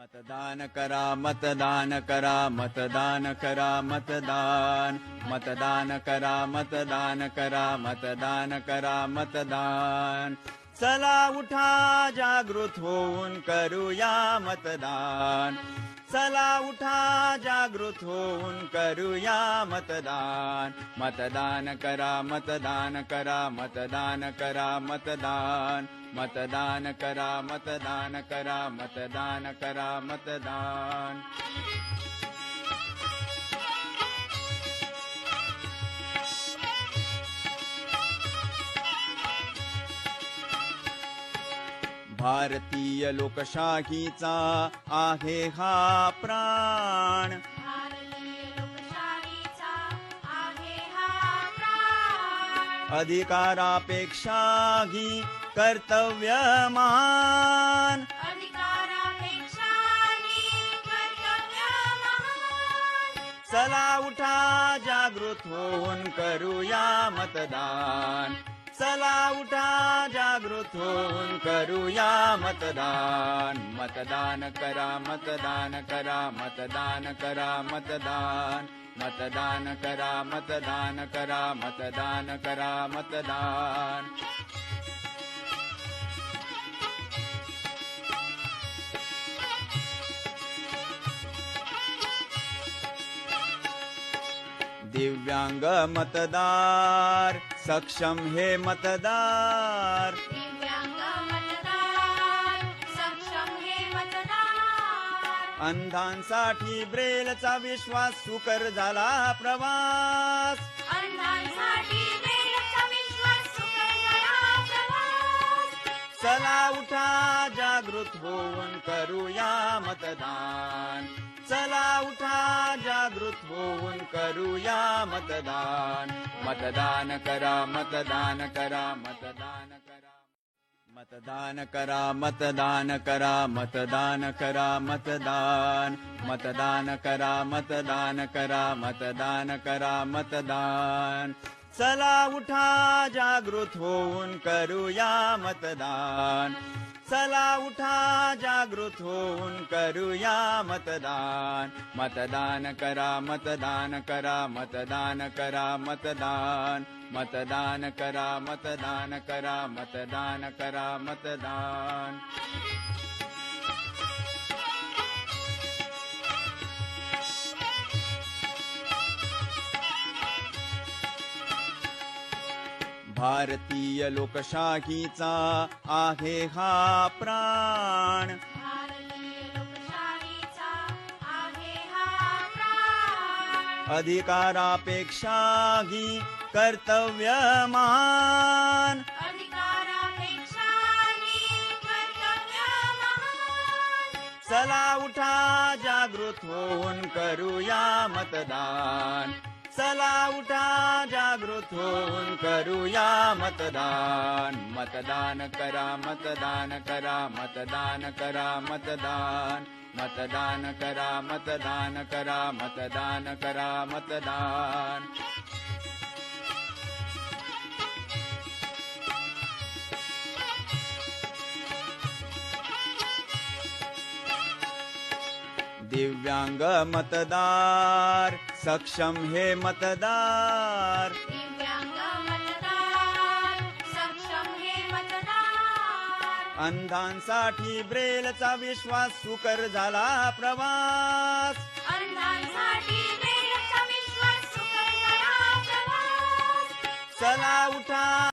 मतदान करा मतदान करा मतदान करा मतदान. मतदान करा मतदान करा मतदान करा मतदान. चला उठा जागृत होऊन करूया मतदान. चला उठा जागृत होऊन करूया मतदान. मतदान करा मतदान करा मतदान करा मतदान. मतदान करा मतदान करा मतदान करा मतदान भारतीय लोकशाहीचा आहे हा प्राण. भारतीय लोकशाहीचा आहे हा प्राण. अधिकारापेक्षा ही कर्तव्यमान. अधिकारापेक्षा ही कर्तव्य महान चला उठा जागृत होऊन करूया मतदान. चला उठा जागृत होऊन करूया मतदान. मतदान करा मतदान करा मतदान करा मतदान. मतदान करा मतदान करा मतदान करा मतदान दिव्यांग मतदार सक्षम हे मतदार. दिव्यांग मतदार सक्षम हे मतदार अंधांसाठी ब्रेलचा विश्वास सुकर झाला प्रवास अंधांसाठी विश्वास सुकर झाला प्रवास. चला उठा जागृत होऊन करूया मतदान. चला उठा जागृत होऊन करूया मतदान. मतदान करा मतदान करा मतदान करा. मतदान करा मतदान करा मतदान करा मतदान. मतदान करा मतदान करा मतदान करा मतदान. चला उठा जागृत होऊन करूया मतदान चला उठा जागृत होऊन करूया मतदान. मतदान करा मतदान करा मतदान करा मतदान. मतदान करा मतदान करा मतदान करा मतदान भारतीय लोकशाहीचा आहे हा प्राण. अधिकारापेक्षाही अधिकारापेक्षा ही कर्तव्यमान. कर्तव्य महान चला उठा जागृत होऊन करूया मतदान. चला उठा जागृत होऊन करूया मतदान. मतदान करा मतदान करा मतदान करा मतदान. मतदान करा मतदान करा मतदान करा मतदान दिव्यांग मतदार सक्षम हे मतदार. दिव्यांग मतदार सक्षम हे मतदार. अंधांसाठी ब्रेलचा विश्वास सुकर झाला प्रवास. अंधांसाठी वेळचा विश्वास सुकर झाला प्रवास. चला उठा.